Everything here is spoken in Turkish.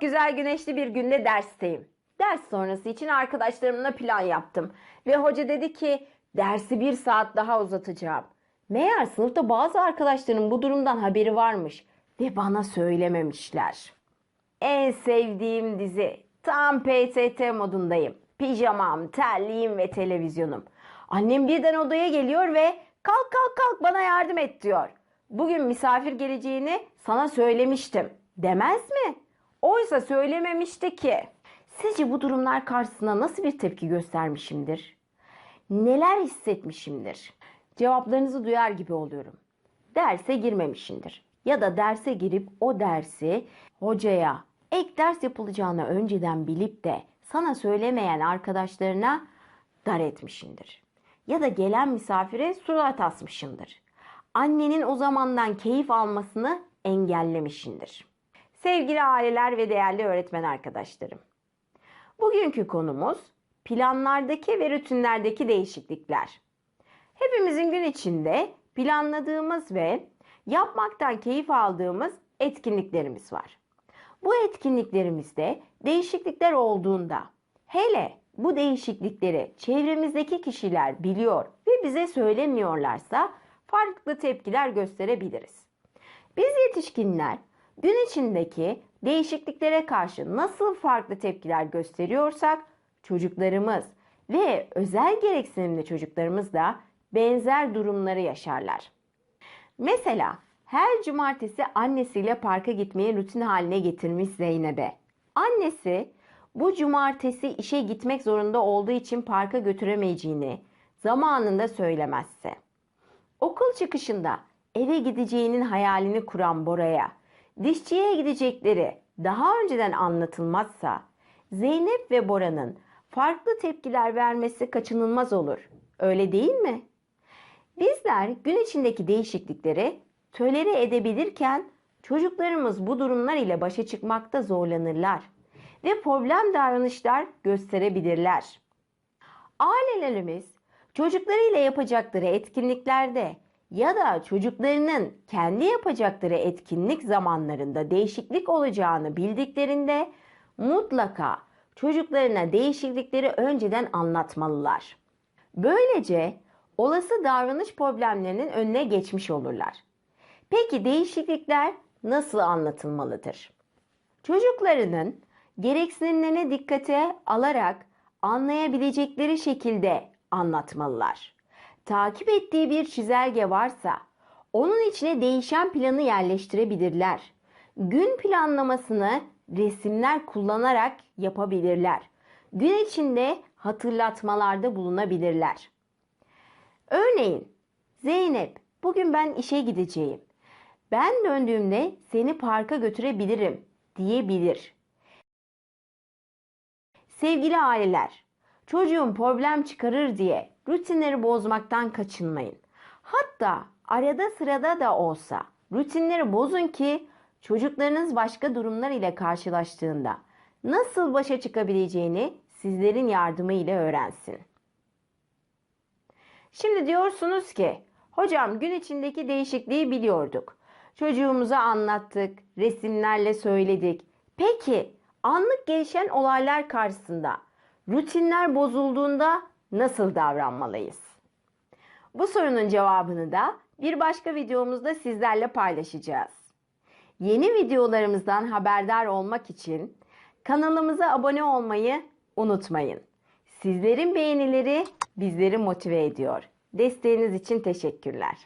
Güzel güneşli bir günde dersteyim. Ders sonrası için arkadaşlarımla plan yaptım. Ve hoca dedi ki dersi bir saat daha uzatacağım. Meğer sınıfta bazı arkadaşlarım bu durumdan haberi varmış ve bana söylememişler. En sevdiğim dizi. Tam PTT modundayım. Pijamam, terliğim ve televizyonum. Annem birden odaya geliyor ve kalk kalk kalk bana yardım et diyor. Bugün misafir geleceğini sana söylemiştim. Demez mi? Oysa söylememişti ki. Sizce bu durumlar karşısında nasıl bir tepki göstermişimdir? Neler hissetmişimdir? Cevaplarınızı duyar gibi oluyorum. Derse girmemişimdir. Ya da derse girip o dersi hocaya ek ders yapılacağını önceden bilip de sana söylemeyen arkadaşlarına dar etmişindir. Ya da gelen misafire surat asmışındır. Annenin o zamandan keyif almasını engellemişindir. Sevgili aileler ve değerli öğretmen arkadaşlarım. Bugünkü konumuz planlardaki ve rutinlerdeki değişiklikler. Hepimizin gün içinde planladığımız ve yapmaktan keyif aldığımız etkinliklerimiz var. Bu etkinliklerimizde değişiklikler olduğunda hele bu değişiklikleri çevremizdeki kişiler biliyor ve bize söylemiyorlarsa farklı tepkiler gösterebiliriz. Biz yetişkinler gün içindeki değişikliklere karşı nasıl farklı tepkiler gösteriyorsak çocuklarımız ve özel gereksinimli çocuklarımız da benzer durumları yaşarlar. Mesela her cumartesi annesiyle parka gitmeyi rutin haline getirmiş Zeynep'e. Annesi bu cumartesi işe gitmek zorunda olduğu için parka götüremeyeceğini zamanında söylemezse. Okul çıkışında eve gideceğinin hayalini kuran Bora'ya dişçiye gidecekleri daha önceden anlatılmazsa Zeynep ve Bora'nın farklı tepkiler vermesi kaçınılmaz olur. Öyle değil mi? Bizler gün içindeki değişiklikleri tölere edebilirken çocuklarımız bu durumlar ile başa çıkmakta zorlanırlar ve problem davranışlar gösterebilirler. Ailelerimiz çocuklarıyla yapacakları etkinliklerde ya da çocuklarının kendi yapacakları etkinlik zamanlarında değişiklik olacağını bildiklerinde mutlaka çocuklarına değişiklikleri önceden anlatmalılar. Böylece olası davranış problemlerinin önüne geçmiş olurlar. Peki değişiklikler nasıl anlatılmalıdır? Çocuklarının gereksinimlerine dikkate alarak anlayabilecekleri şekilde anlatmalılar. Takip ettiği bir çizelge varsa onun içine değişen planı yerleştirebilirler. Gün planlamasını resimler kullanarak yapabilirler. Gün içinde hatırlatmalarda bulunabilirler. Örneğin Zeynep bugün ben işe gideceğim. Ben döndüğümde seni parka götürebilirim diyebilir. Sevgili aileler, çocuğun problem çıkarır diye rutinleri bozmaktan kaçınmayın. Hatta arada sırada da olsa rutinleri bozun ki çocuklarınız başka durumlar ile karşılaştığında nasıl başa çıkabileceğini sizlerin yardımı ile öğrensin. Şimdi diyorsunuz ki, hocam gün içindeki değişikliği biliyorduk. Çocuğumuza anlattık, resimlerle söyledik. Peki anlık gelişen olaylar karşısında rutinler bozulduğunda nasıl davranmalıyız? Bu sorunun cevabını da bir başka videomuzda sizlerle paylaşacağız. Yeni videolarımızdan haberdar olmak için kanalımıza abone olmayı unutmayın. Sizlerin beğenileri bizleri motive ediyor. Desteğiniz için teşekkürler.